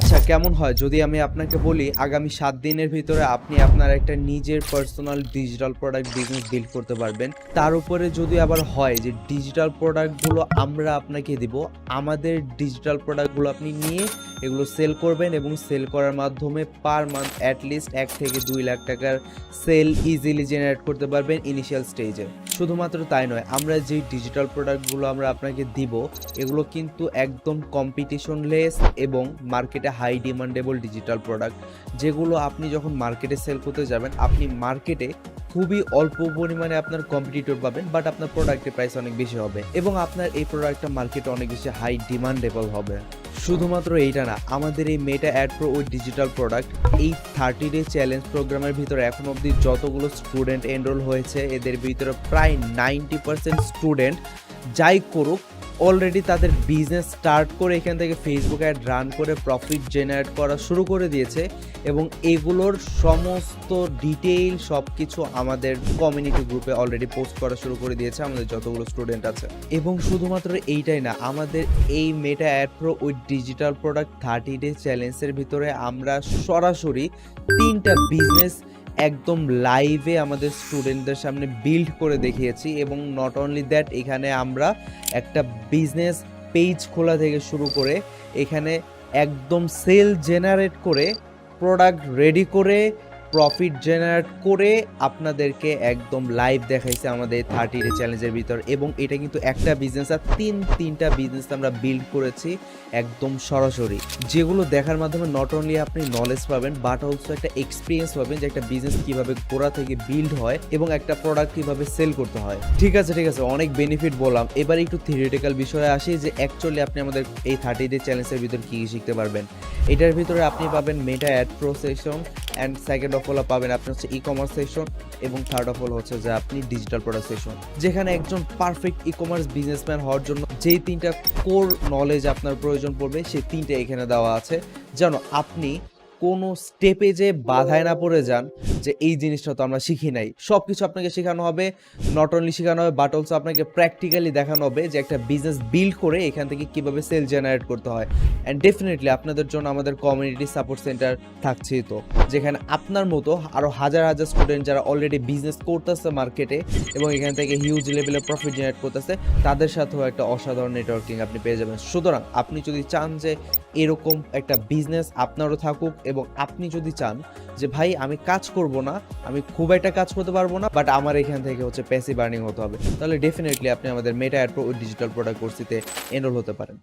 আচ্ছা কেমন হয়? যদি আমি আপনাকে বলি, আগামী সাত দিনের ভিতরে আপনি আপনার একটা নিজের personal digital product business build করতে পারবেন। তার উপরে যদি আবার হয় যে ডিজিটাল প্রোডাক্টগুলো আমরা আপনাকে দিব, আমাদের ডিজিটাল প্রোডাক্টগুলো আপনি নিয়ে এগুলো সেল করবেন এবং সেল করার মাধ্যমে পার মান্থ অ্যাটলিস্ট এক থেকে দুই লাখ টাকার সেল ইজিলি জেনারেট করতে পারবেন ইনিশিয়াল স্টেজে শুধুমাত্র তাই নয়, আমরা যে ডিজিটাল প্রোডাক্টগুলো আমরা আপনাকে দিব, এগুলো কিন্তু একদম কম্পিটিশন লেস এবং মার্কেটে হাই ডিমান্ডেবল ডিজিটাল প্রোডাক্ট যেগুলো আপনি যখন মার্কেটে সেল করতে যাবেন, আপনি মার্কেটে খুবই অল্প পরিমাণে আপনার কম্পিটিটর পাবেন বাট আপনার প্রোডাক্টের প্রাইস অনেক বেশি হবে এবং আপনার এই প্রোডাক্টটা মার্কেটে অনেক বেশি হাই ডিমান্ডেবল হবে। শুধুমাত্র এইটা না, আমাদের এই মেটা অ্যাড প্রো ওই ডিজিটাল প্রোডাক্ট এই থার্টি ডে চ্যালেঞ্জ প্রোগ্রামের ভিতরে এখন অবধি যতগুলো স্টুডেন্ট এনরোল হয়েছে, এদের ভিতরে প্রায় নাইনটি পার্সেন্ট স্টুডেন্ট যাই করুক অলরেডি তাদের বিজনেস স্টার্ট করে এখান থেকে ফেসবুক অ্যাড রান করে প্রফিট জেনারেট করা শুরু করে দিয়েছে এবং এগুলোর সমস্ত ডিটেইল সব কিছু আমাদের কমিউনিটি গ্রুপে অলরেডি পোস্ট করা শুরু করে দিয়েছে, আমাদের যতগুলো স্টুডেন্ট আছে। এবং শুধুমাত্র এইটাই না, আমাদের এই মেটা অ্যাড প্রো ওই ডিজিটাল প্রোডাক্ট থার্টি ডে চ্যালেঞ্জের ভিতরে আমরা সরাসরি তিনটা বিজনেস একদম লাইভে আমাদের স্টুডেন্টদের সামনে বিল্ড করে দেখিয়েছি এবং নট অনলি দ্যাট এখানে আমরা একটা বিজনেস পেজ খোলা থেকে শুরু করে এখানে একদম সেল জেনারেট করে প্রোডাক্ট রেডি করে প্রফিট জেনারেট করে আপনাদেরকে একদম লাইভ দেখাইছে আমাদের থার্টি ডে চ্যালেঞ্জের ভিতর। এবং এটা কিন্তু একটা বিজনেস আর তিন, তিনটা বিজনেস আমরা বিল্ড করেছি একদম সরাসরি। যেগুলো দেখার মাধ্যমে নট অনলি আপনি নলেজ পাবেন বাট অলসো একটা এক্সপিরিয়েন্স পাবেন যে একটা বিজনেস কীভাবে গোড়া থেকে বিল্ড হয় এবং একটা প্রোডাক্ট কীভাবে সেল করতে হয়। ঠিক আছে ঠিক আছে, অনেক বেনিফিট বললাম। এবার একটু থিওরিটিক্যাল বিষয়ে আসি যে অ্যাকচুয়ালি আপনি আমাদের এই থার্টি ডে চ্যালেঞ্জের ভিতর কী কী শিখতে পারবেন। এটার ভিতরে আপনি পাবেন Meta ad pro session and second of all পাবেন আপনি হচ্ছে ই কমার্স সেশন এবং থার্ড অফ অল হচ্ছে যে আপনি ডিজিটাল প্রোডাক্ট সেশন যেখানে একজন পারফেক্ট ই কমার্স বিজনেসম্যান হওয়ার জন্য যেই তিনটা কোর নলেজ আপনার প্রয়োজন পড়বে, সেই তিনটা এখানে দেওয়া আছে। যেন আপনি কোনো স্টেপে যে বাধায় না পড়ে যান যে এই জিনিসটা তো আমরা শিখি নাই। সব কিছু আপনাকে শেখানো হবে। নট অনলি শেখানো হবে বাট অলসো আপনাকে প্র্যাকটিক্যালি দেখানো হবে যে একটা বিজনেস বিল্ড করে এখান থেকে কীভাবে সেল জেনারেট করতে হয়। অ্যান্ড ডেফিনেটলি আপনাদের জন্য আমাদের কমিউনিটি সাপোর্ট সেন্টার থাকছেই তো। যেখানে আপনার মতো আরও হাজার হাজার স্টুডেন্ট যারা অলরেডি বিজনেস করতেছে মার্কেটে এবং এখান থেকে হিউজ লেভেলে প্রফিট জেনারেট করতেছে, তাদের সাথেও একটা অসাধারণ নেটওয়ার্কিং আপনি পেয়ে যাবেন। সুতরাং আপনি যদি চান যে এরকম একটা বিজনেস আপনারও থাকুক এবং আপনি যদি চান যে, ভাই, আমি কাজ করব না, আমি খুব একটা কাজ করতে পারব না বাট আমার এখান থেকে হচ্ছে প্যাসিভ আর্নিং হতে হবে। তাহলে ডেফিনেটলি আপনি আমাদের মেটা অ্যাড ডিজিটাল প্রোডাক্ট কোর্সিতে এনরোল হতে পারেন।